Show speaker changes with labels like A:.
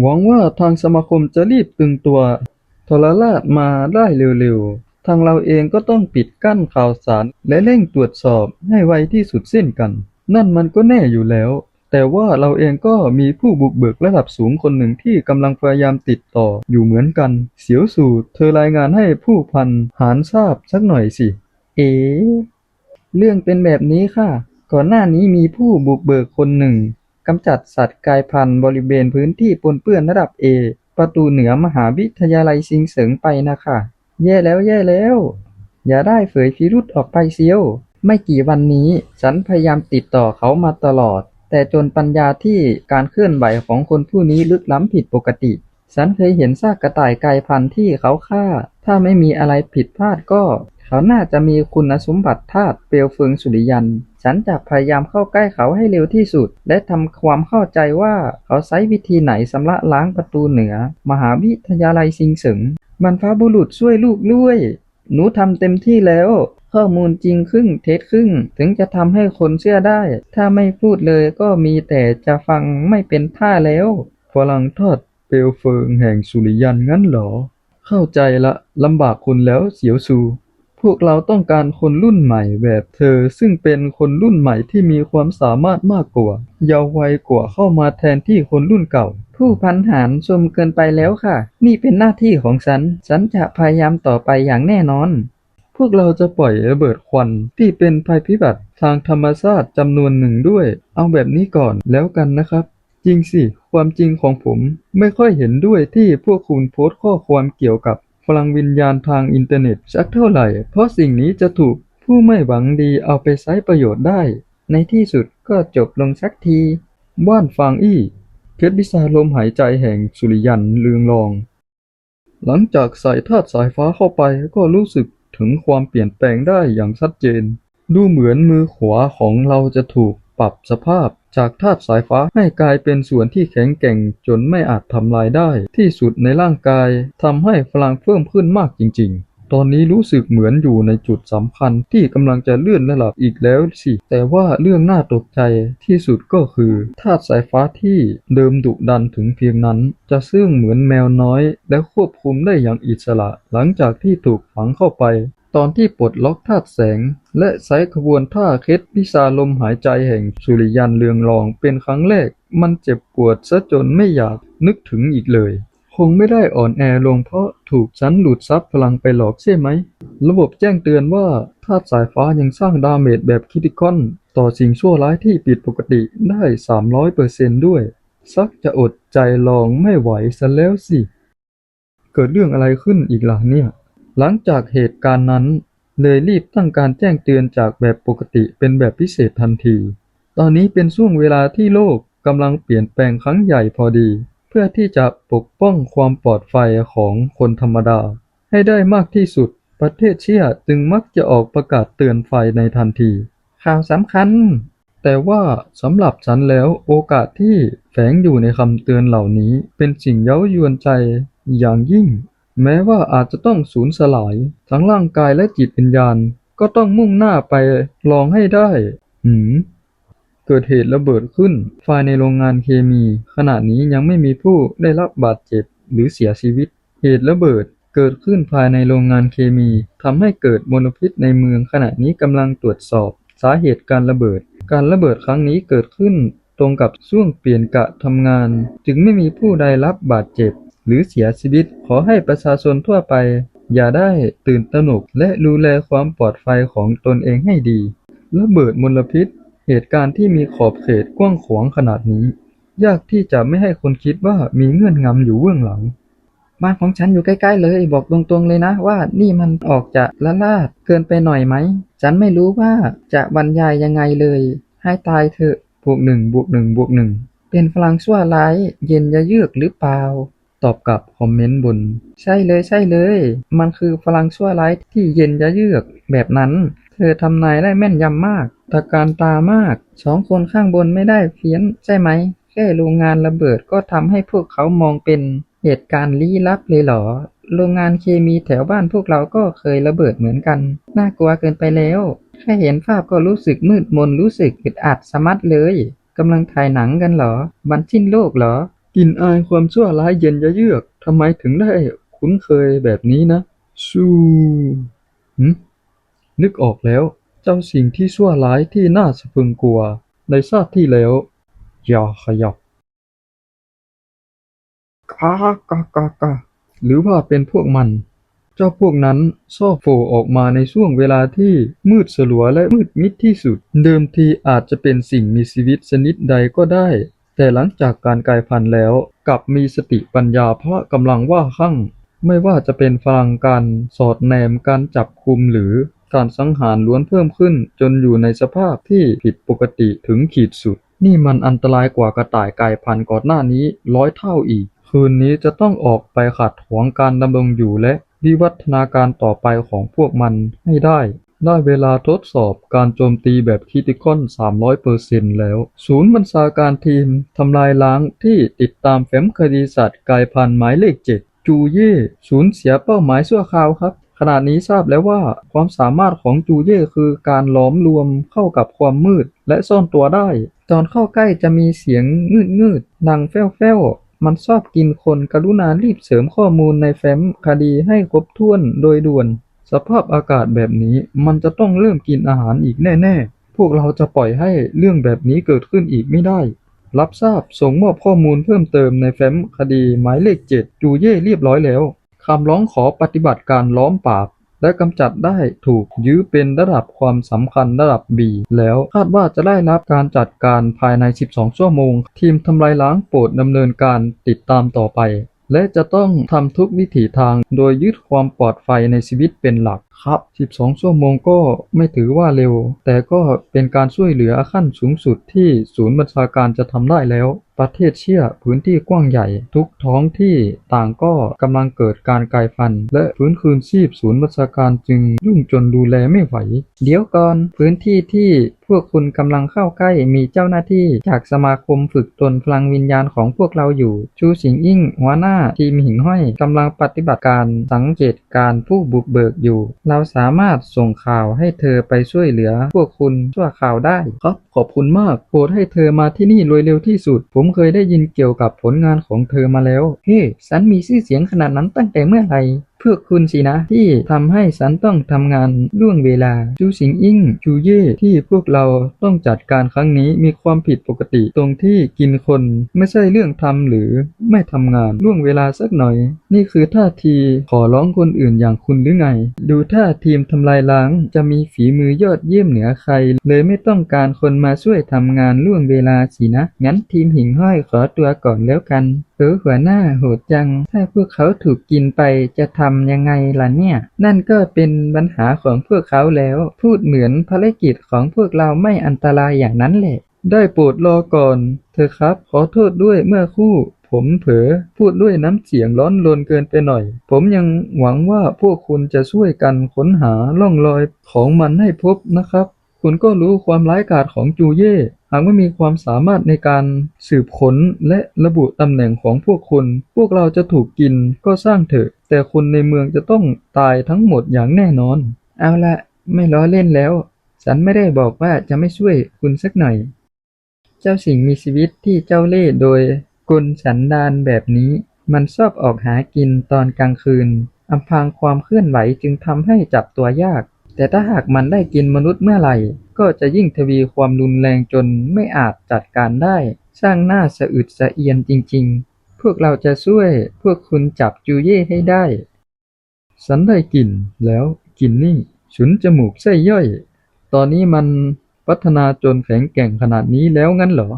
A: หวังว่าทางสมาคมจะรีบตึงตัวทรราชมาได้เร็วๆ ทางเราเองก็ต้องปิดกั้นข่าวสารและเร่งตรวจสอบให้ไวที่สุดเส้นกัน นั่นมันก็แน่อยู่แล้ว แต่ว่าเราเองก็มีผู้บุกเบิกระดับสูงคนหนึ่งที่กำลังพยายามติดต่ออยู่เหมือนกัน เสียวสู่เธอรายงานให้ผู้พันหารทราบสักหน่อยสิ เอ๋เรื่องเป็นแบบนี้ค่ะ ก่อนหน้านี้มีผู้บุกเบิกคนหนึ่ง กำจัดสัตว์กลายพันธุ์บริเวณพื้นที่ปนเปื้อนระดับ A ประตูเหนือมหาวิทยาลัยซิงเสริงไปนะคะ แย่แล้วแย่แล้ว อย่าได้เผยพิรุษออกไปเสียว ไม่กี่วันนี้ ฉันพยายามติดต่อเขามาตลอด แต่จนปัญญาที่การเคลื่อนไหวของคนผู้นี้ลึกล้ำผิดปกติ ฉันเคยเห็นซากกระต่ายกลายพันธุ์ที่เขาฆ่า ถ้าไม่มีอะไรผิดพลาดก็ เขาน่าจะมีคุณสมบัติธาตุเปลวเฟืองสุริยัน ฉันจะพยายามเข้าใกล้เขาให้เร็วที่สุด และทำความเข้าใจว่าเขาใช้วิธีไหนสำระล้างประตูเหนือ มหาวิทยาลัยซิงเสิงบรรพบุรุษช่วยลูกด้วย หนูทำเต็มที่แล้ว ข้อมูลจริงครึ่งเท็จครึ่ง ถึงจะทำให้คนเชื่อได้ ถ้าไม่พูดเลยก็มีแต่จะฟังไม่เป็นท่าแล้วฝรั่งทอดเปลวเฟิงแห่งสุริยันงั้นเหรอ เข้าใจละลำบากคุณแล้วเสียวซู พวกเราต้องการคนรุ่นใหม่แบบเธอ ซึ่งเป็นคนรุ่นใหม่ที่มีความสามารถมากกว่า เยาว์วัยกว่าเข้ามาแทนที่คนรุ่นเก่า ผู้พันหารชมเกินไปแล้วค่ะ นี่เป็นหน้าที่ของฉัน ฉันจะพยายามต่อไปอย่างแน่นอน พวกเราจะปล่อยระเบิดควันที่เป็นภัยพิบัติทางธรรมชาติจำนวนหนึ่งด้วย เอาแบบนี้ก่อนแล้วกันนะครับ จริงสิ ความจริงของผมไม่ค่อยเห็นด้วยที่พวกคุณโพสต์ข้อความเกี่ยวกับ พลังวิญญาณทางอินเทอร์เน็ตสักเท่าไหร่ เพราะสิ่งนี้จะถูกผู้ไม่หวังดีเอาไปใช้ประโยชน์ได้ ในที่สุดก็จบลงสักทีบ้านฟางอี้เพชรวิสาลมหายใจแห่งสุริยันเลืองรอง หลังจากใส่ธาตุสายฟ้าเข้าไปก็รู้สึกถึงความเปลี่ยนแปลงได้อย่างชัดเจน ดูเหมือนมือขวาของเราจะถูก ปรับสภาพจากธาตุสายฟ้าให้กลายเป็นส่วนที่แข็งแกร่งจนไม่อาจทำลายได้ ที่สุดในร่างกายทำให้พลังเพิ่มขึ้นมากจริง ๆ ตอนนี้รู้สึกเหมือนอยู่ในจุดสำคัญที่กำลังจะเลื่อนระดับอีกแล้วสิ แต่ว่าเรื่องน่าตกใจที่สุดก็คือธาตุสายฟ้าที่เดิมดุดันถึงเพียงนั้น จะซึ่งเหมือนแมวน้อย และควบคุมได้อย่างอิสระ หลังจากที่ถูกฝังเข้าไป ตอนที่ปลดล็อกธาตุแสง และใช้ขบวนท่าเคล็ดพิซาลมหายใจแห่งสุริยันเรืองรองเป็นครั้งแรก มันเจ็บปวดซะจนไม่อยากนึกถึงอีกเลย คงไม่ได้อ่อนแอลงเพราะถูกฉันหลุดซับพลังไปหลอกใช่ไหม ระบบแจ้งเตือนว่าธาตุสายฟ้ายังสร้างดาเมจแบบคิติคอน ต่อสิ่งชั่วร้ายที่ผิดปกติได้ 300%ด้วย ซักจะอดใจลองไม่ไหวซะแล้วสิ เกิดเรื่องอะไรขึ้นอีกล่ะเนี่ย หลังจากเหตุการณ์นั้น เลยรีบตั้งการแจ้งเตือนจากแบบปกติเป็นแบบพิเศษทันที ตอนนี้เป็นช่วงเวลาที่โลกกำลังเปลี่ยนแปลงครั้งใหญ่พอดี เพื่อที่จะปกป้องความปลอดภัยของคนธรรมดา ให้ได้มากที่สุด ประเทศเชียจึงมักจะออกประกาศเตือนไฟในทันที ข่าวสำคัญ แต่ว่าสำหรับฉันแล้วโอกาสที่แฝงอยู่ในคำเตือนเหล่านี้เป็นสิ่งเย้ายวนใจอย่างยิ่ง แม้ว่าอาจจะต้องสูญสลายทั้งร่างกายและจิตวิญญาณ ก็ต้องมุ่งหน้าไปลองให้ได้ หืม เกิดเหตุระเบิดขึ้นภายในโรงงานเคมี ขณะนี้ยังไม่มีผู้ได้รับบาดเจ็บหรือเสียชีวิต เหตุระเบิดเกิดขึ้นภายในโรงงานเคมีทำให้เกิดมลพิษในเมืองขณะนี้กำลังตรวจสอบ สาเหตุการระเบิด การระเบิดครั้งนี้เกิดขึ้นตรงกับช่วงเปลี่ยนกะทำงาน จึงไม่มีผู้ใดรับบาดเจ็บ หรือเสียชีวิต ขอให้ประชาชนทั่วไป อย่าได้ตื่นตระหนกและดูแลความปลอดภัยของตนเองให้ดีระเบิดมลพิษ เหตุการณ์ที่มีขอบเขตกว้างขวางขนาดนี้ ยากที่จะไม่ให้คนคิดว่ามีเงื่อนงำอยู่เบื้องหลังบ้านของฉันอยู่ใกล้ๆ เลย บอกตรงๆเลยนะว่านี่มันออกจะละลาดเกินไปหน่อยไหม ฉันไม่รู้ว่าจะบรรยายยังไงเลย ให้ตายเถอะบวกหนึ่งบวกหนึ่งบวกหนึ่งเป็นพลังชั่วร้าย เย็นยะเยือกหรือเปล่า ตอบกลับคอมเมนต์บน ใช่เลยใช่เลย มันคือพลังชั่วร้ายที่เย็นยะเยือกแบบนั้น เธอทำนายได้แม่นยำมากตะการตามาก สองคนข้างบนไม่ได้เพี้ยนใช่ไหม แค่โรงงานระเบิดก็ทำให้พวกเขามองเป็นเหตุการณ์ลี้ลับเลยเหรอ โรงงานเคมีแถวบ้านพวกเราก็เคยระเบิดเหมือนกัน น่ากลัวเกินไปแล้ว แค่เห็นภาพก็รู้สึกมืดมนรู้สึกอึดอัดสะมัดเลยกำลังถ่ายหนังกันเหรอวันสิ้นโลกเหรอ กลิ่นอายความชั่วร้ายเย็นยะเยือก ทำไมถึงได้คุ้นเคยแบบนี้นะสู้หึนึกออกแล้ว เจ้าสิ่งที่ชั่วร้ายที่น่าสะพรึงกลัว ในชาติที่แล้ว อย่าขยับกากากากาหรือว่าเป็นพวกมัน เจ้าพวกนั้นชอบโผล่ออกมาในช่วงเวลาที่มืดสลัวและมืดมิดที่สุด เดิมทีอาจจะเป็นสิ่งมีชีวิตชนิดใดก็ได้ แต่หลังจากการกลายพันธุ์แล้วกลับมีสติปัญญาเพราะกำลังว่าคลั่งไม่ว่าจะเป็นพลังการสอดแนมการจับคุมหรือการสังหารล้วนเพิ่มขึ้น จนอยู่ในสภาพที่ผิดปกติถึงขีดสุด นี่มันอันตรายกว่ากระต่ายกลายพันธุ์ก่อนหน้านี้ร้อยเท่าอีก คืนนี้จะต้องออกไปขัดขวางการดำรงอยู่และวิวัฒนาการต่อไปของพวกมันให้ได้ ได้เวลาทดสอบการโจมตีแบบคิติคอน300%แล้ว ศูนย์บัญชาการทีมทำลายล้างที่ติดตามแฟ้มคดีสัตว์กายพันธุ์หมายเลข 7 จูเย่สูญเสียเป้าหมายชั่วคราวครับ ขณะนี้ทราบแล้วว่าความสามารถของจูเย่คือการหล้อมรวมเข้ากับความมืด และซ่อนตัวได้ ตอนเข้าใกล้จะมีเสียงงืดงืดดังแฟ้วแฟ้วมันชอบกินคนกรุณารีบเสริมข้อมูลในแฟ้มคดีให้ครบถ้วนโดยด่วน สภาพอากาศแบบนี้มันจะต้องเริ่มกินอาหารอีกแน่ ๆ พวกเราจะปล่อยให้เรื่องแบบนี้เกิดขึ้นอีกไม่ได้ รับทราบส่งมอบข้อมูลเพิ่มเติมในแฟ้มคดีหมายเลข7จูเย่เรียบร้อยแล้วคำร้องขอปฏิบัติการล้อมปราบและกำจัดได้ถูกยื้อเป็นระดับความสำคัญระดับ B แล้วคาดว่าจะได้รับการจัดการภายใน 12 ชั่วโมง ทีมทำลายล้างโปรดดำเนินการติดตามต่อไป และจะต้องทำทุกวิถีทางโดยยึดความปลอดภัยในชีวิตเป็นหลัก ครับ 12 ชั่วโมงก็ไม่ถือว่าเร็ว แต่ก็เป็นการช่วยเหลือขั้นสูงสุดที่ศูนย์บัญชาการจะทำได้แล้ว ประเทศเชี่ยพื้นที่กว้างใหญ่ ทุกท้องที่ต่างก็กำลังเกิดการกลายพันธุ์และฟื้นคืนชีพศูนย์บัญชาการจึงยุ่งจนดูแลไม่ไหว เดี๋ยวก่อนพื้นที่ที่พวกคุณกำลังเข้าใกล้มีเจ้าหน้าที่จากสมาคมฝึกตนพลังวิญญาณของพวกเราอยู่ ชูสิงอิ่งหัวหน้าทีมหิ่งห้อยกำลังปฏิบัติการสังเกตการผู้บุกเบิกอยู่เราสามารถส่งข่าวให้เธอไปช่วยเหลือพวกคุณชั่วข่าวได้ ครับ ขอบคุณมาก โปรดให้เธอมาที่นี่โดยเร็วที่สุด ผมเคยได้ยินเกี่ยวกับผลงานของเธอมาแล้ว เฮ้ ฉันมีชื่อเสียงขนาดนั้นตั้งแต่เมื่อไหร่ เพื่อคุณสินะที่ทำให้ฉันต้องทำงานล่วงเวลา จูสิงอิงจูเย่ที่พวกเราต้องจัดการครั้งนี้มีความผิดปกติตรงที่กินคนไม่ใช่เรื่องทำหรือไม่ทำงานล่วงเวลาสักหน่อย นี่คือท่าทีขอร้องคนอื่นอย่างคุณหรือไง ดูท่าทีมทำลายล้างจะมีฝีมือยอดเยี่ยมเหนือใคร เลยไม่ต้องการคนมาช่วยทำงานล่วงเวลาสินะงั้นทีมหิ่งห้อยขอตัวก่อนแล้วกัน เออหัวหน้าโหดจัง ถ้าพวกเขาถูกกินไปจะทำยังไงล่ะเนี่ย นั่นก็เป็นปัญหาของพวกเขาแล้ว พูดเหมือนภารกิจของพวกเราไม่อันตรายอย่างนั้นแหละ ได้โปรดรอก่อน เธอครับ ขอโทษด้วยเมื่อคู่ ผมเผลอพูดด้วยน้ำเสียงร้อนรนเกินไปหน่อย ผมยังหวังว่าพวกคุณจะช่วยกันค้นหาร่องรอยของมันให้พบนะครับ คุณก็รู้ความร้ายกาจของจูเย่ หากไม่มีความสามารถในการสืบค้นและระบุตำแหน่งของพวกคุณพวกเราจะถูกกินก็สร้างเถอะ แต่คนในเมืองจะต้องตายทั้งหมดอย่างแน่นอน เอาละไม่ล้อเล่นแล้ว ฉันไม่ได้บอกว่าจะไม่ช่วยคุณสักหน่อย เจ้าสิ่งมีชีวิตที่เจ้าเล่ห์โดยกลสันดานแบบนี้ มันชอบออกหากินตอนกลางคืนอำพรางความเคลื่อนไหวจึงทำให้จับตัวยาก แต่ถ้าหากมันได้กินมนุษย์เมื่อไหร่ ก็จะยิ่งทวีความรุนแรงจนไม่อาจจัดการได้ สร้างหน้าสะอึดสะเอียนจริง ๆ พวกเราจะช่วยพวกคุณจับจูเย่ให้ได้ฉันได้กลิ่นแล้วกลิ่นนี่ฉุนจมูกไส้ย่อย ตอนนี้มันพัฒนาจนแข็งแกร่งขนาดนี้แล้วงั้นเหรอ